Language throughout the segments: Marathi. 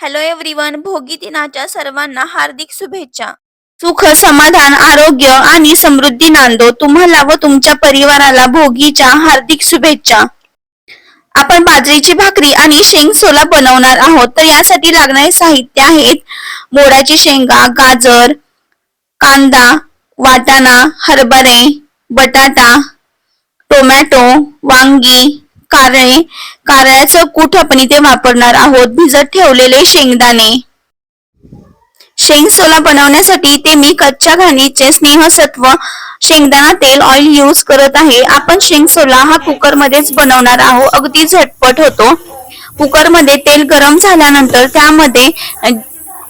हॅलो एव्हरीवन भोगी दिनाच्या सर्वांना हार्दिक शुभेच्छा. सुख समाधान आरोग्य आणि समृद्धी नांदो. तुम्हाला व तुमच्या परिवाराला भोगीच्या हार्दिक शुभेच्छा. आपण बाजरीची भाकरी आणि शेंग सोला बनवणार आहोत. तर यासाठी लागणारे साहित्य आहेत मोराची शेंगा गाजर कांदा वाटाणा हरभरे बटाटा टोमॅटो वांगी कारळे कारळ्याचं कूट आपण इथे वापरणार आहोत? भिजत ठेवलेले शेंगदाणे. शेंग सोला बनवण्यासाठी ते मी कच्च्या घाणीचे स्नेहसत्व शेंगदाणा तेल ऑइल यूज करत आहे. आपण शेंग सोला हा कुकर मध्येच बनवणार आहोत. अगदी झटपट होतो. कुकरमध्ये तेल गरम झाल्यानंतर त्यामध्ये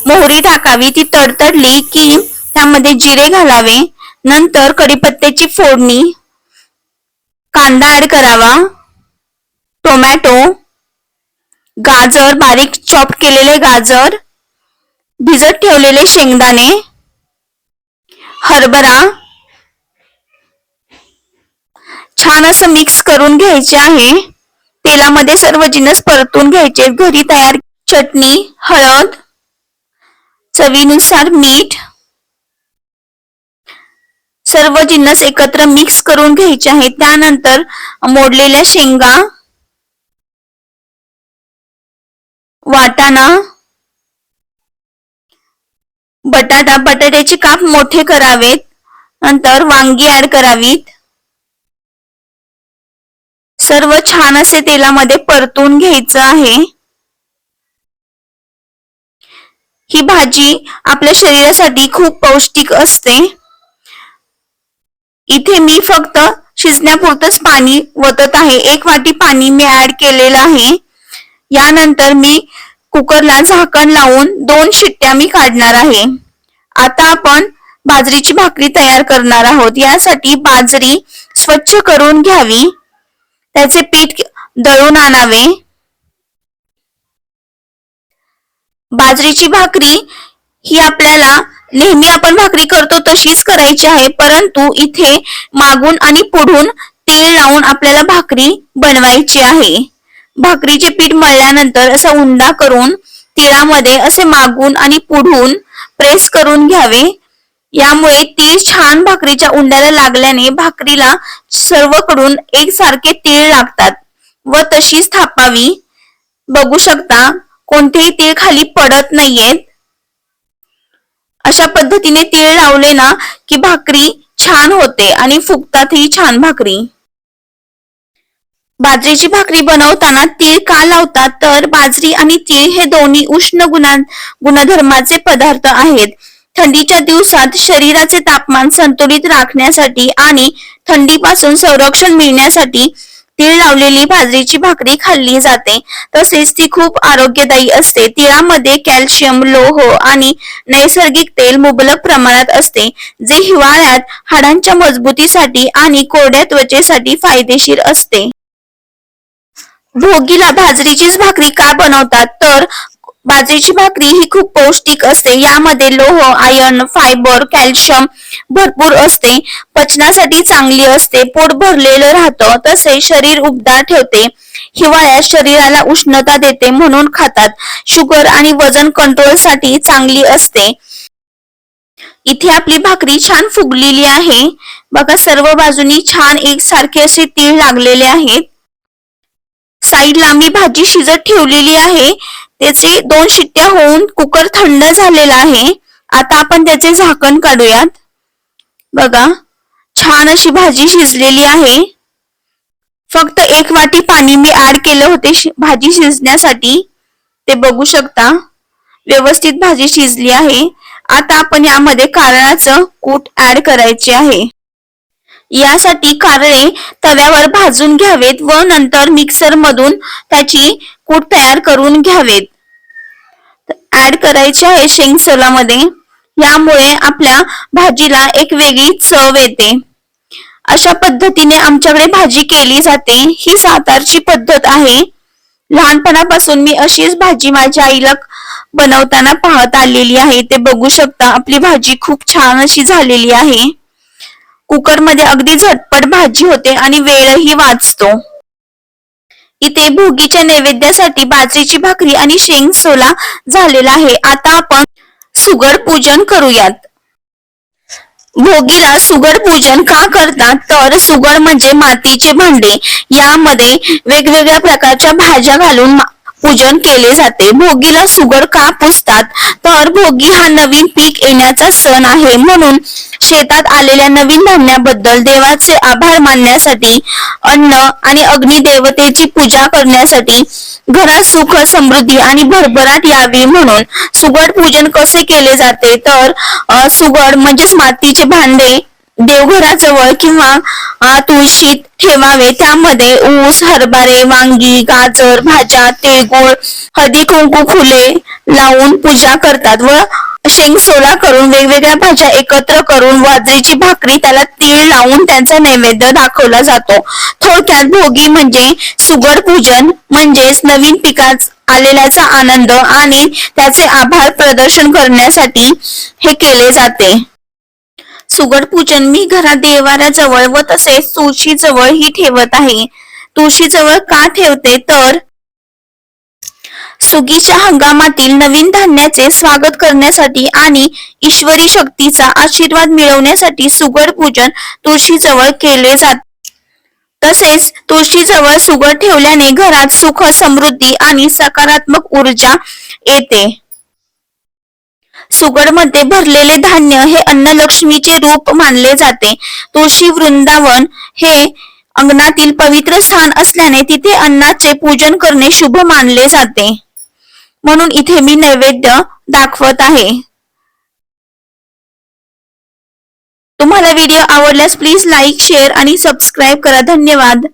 मोहरी टाकावी. ती तडतडली की त्यामध्ये जिरे घालावे. नंतर कढीपत्त्याची फोडणी. कांदा ऍड करावा. टोमॅटो गाजर बारीक चॉप केलेले गाजर भिजत ठेवलेले शेंगदाणे हरभरा छान असं मिक्स करून घ्यायचे आहे. तेलामध्ये सर्व जिनस परतून घ्यायचे घरी तयार चटणी हळद चवीनुसार मीठ सर्व जिन्नस एकत्र मिक्स करून घ्यायचे आहे त्यानंतर मोडलेल्या शेंगा वाटाणा. बटाटा बटाट्याचे काप मोठे करावेत. नंतर वांगी ऍड करावीत. सर्व छान असे तेलामध्ये परतून घ्यायचं आहे. ही भाजी आपल्या शरीरासाठी खूप पौष्टिक असते. इथे मी फक्त शिजण्यापुरतच पाणी वतत आहे. एक वाटी पाणी मी ऍड केलेलं आहे. यानंतर मी कुकरला झाकण लावून दोन शिट्ट्या मी काढणार आहे. आता आपण बाजरीची भाकरी तयार करणार आहोत. यासाठी बाजरी स्वच्छ करून घ्यावी. त्याचे पीठ दळून आणावे. बाजरीची भाकरी ही आपल्याला नेहमी आपण भाकरी करतो तशीच करायची आहे. परंतु इथे मागून आणि पुढून तेल लावून आपल्याला भाकरी बनवायची आहे. भाकरीचे पीठ मळल्यानंतर असा उंडा करून तिळामध्ये असे मागून आणि पुढून प्रेस करून घ्यावे. यामुळे तीळ छान भाकरीच्या उंड्याला लागल्याने भाकरीला सर्वकडून एकसारखे तीळ लागतात व तशीच थापावी. बघू शकता कोणतेही तीळ खाली पडत नाहीयेत. अशा पद्धतीने तीळ लावले ना की भाकरी छान होते आणि फुगतातही छान भाकरी. बाजरीची भाकरी बनवताना तीळ का लावतात? तर बाजरी आणि तीळ हे दोन्ही उष्ण गुणा गुणधर्माचे पदार्थ आहेत. थंडीच्या दिवसात शरीराचे तापमान संतुलित राखण्यासाठी आणि थंडीपासून संरक्षण मिळण्यासाठी तीळ लावलेली बाजरीची भाकरी खाल्ली जाते. तसेच ती खूप आरोग्यदायी असते. तिळामध्ये कॅल्शियम लोह आणि नैसर्गिक तेल मुबलक प्रमाणात असते जे हिवाळ्यात हाडांच्या मजबूतीसाठी आणि कोरड्या त्वचेसाठी फायदेशीर असते. भोगीला बाजरीचीच भाकरी का बनवतात? तर बाजरीची भाकरी ही खूप पौष्टिक असते. यामध्ये लोह आयर्न फायबर कॅल्शियम भरपूर असते. पचनासाठी चांगली असते. पोट भरलेलं राहतं. तसे शरीर उबदार ठेवते. हिवाळ्यात शरीराला उष्णता देते म्हणून खातात. शुगर आणि वजन कंट्रोलसाठी चांगली असते. इथे आपली भाकरी छान फुगलेली आहे. बघा सर्व बाजूनी छान एकसारखे असे तीळ लागलेले आहेत साईडला मी भाजी शिजत ठेवलेली आहे. त्याचे दोन शिट्ट्या होऊन कुकर थंड झालेला आहे. आता आपण त्याचे झाकण काढूयात. बघा छान अशी भाजी शिजलेली आहे. फक्त एक वाटी पाणी मी ऍड केलं होते भाजी शिजण्यासाठी. ते बघू शकता. व्यवस्थित भाजी शिजली आहे. आता आपण यामध्ये कारळाचं कूट ऍड करायचे आहे. यासाठी कारळे तव्यावर भाजून घ्यावेत व नंतर मिक्सर मधून त्याची कूट तयार करून घ्यावेत. ऍड करायचे आहे शेंग सोलामध्ये. यामुळे आपल्या भाजीला एक वेगळी चव येते. अशा पद्धतीने आमच्याकडे भाजी केली जाते. ही सातारची पद्धत आहे. लहानपणापासून मी अशीच भाजी माझ्या आईला बनवताना पाहत आलेली आहे. ते बघू शकता आपली भाजी खूप छान अशी झालेली आहे. कुकरमध्ये अगदी झटपट भाजी होते आणि वेळही वाचतो. इथे भोगीच्या नैवेद्यासाठी बाजरीची भाकरी आणि शेंग सोला झालेला आहे. आता आपण सुगड पूजन करूयात. भोगीला सुगड पूजन का करतात? तर सुगड म्हणजे मातीचे भांडे. यामध्ये वेगवेगळ्या प्रकारच्या भाज्या घालून पूजन केले जाते. भोगीला सुगड का पुसतात? तर भोगी हा नवीन पीक येण्याचा सण आहे. म्हणून शेतात आलेल्या नवीन धान्याबद्दल देवाचे आभार मानण्यासाठी अन्न आणि अग्निदेवतेची पूजा करण्यासाठी घरात सुख समृद्धी आणि भरभराट यावी. म्हणून सुगड पूजन कसे केले जाते? तर सुगड म्हणजेच मातीचे भांडे देवघराजवळ किंवा तुळशीत ठेवावे. त्यामध्ये ऊस हरभरे वांगी गाजर भाज्या तिळगुळ हळदी कुंकू फुले लावून पूजा करतात व शेंग सोला करून वेगवेगळ्या भाज्या एकत्र करून वाजरीची भाकरी त्याला तीळ लावून त्यांचा नैवेद्य दाखवला जातो. थोडक्यात भोगी म्हणजे सुगड पूजन म्हणजेच नवीन पिकाच आलेल्याचा आनंद आणि त्याचे आभार प्रदर्शन करण्यासाठी हे केले जाते. सुगड पूजन मी घरात देवाऱ्याजवळ व तसेच तुळशीजवळ ही ठेवत आहे. तुळशीजवळ का ठेवते? तर सुगीच्या हंगामातील नवीन धान्याचे स्वागत करण्यासाठी आणि ईश्वरी शक्तीचा आशीर्वाद मिळवण्यासाठी सुगड पूजन तुळशीजवळ केले जाते. तसेच तुळशीजवळ सुगड ठेवल्याने घरात सुख समृद्धी आणि सकारात्मक ऊर्जा येते. सुगडमध्ये भरलेले धान्य हे अन्नलक्ष्मीचे रूप मानले जाते. तुळशी वृंदावन हे अंगणातील पवित्र स्थान असल्याने तिथे अन्नाचे पूजन करणे शुभ मानले जाते. म्हणून इथे मी नैवेद्य दाखवत आहे. तुम्हाला व्हिडिओ आवडल्यास प्लीज लाईक शेअर आणि सबस्क्राईब करा. धन्यवाद.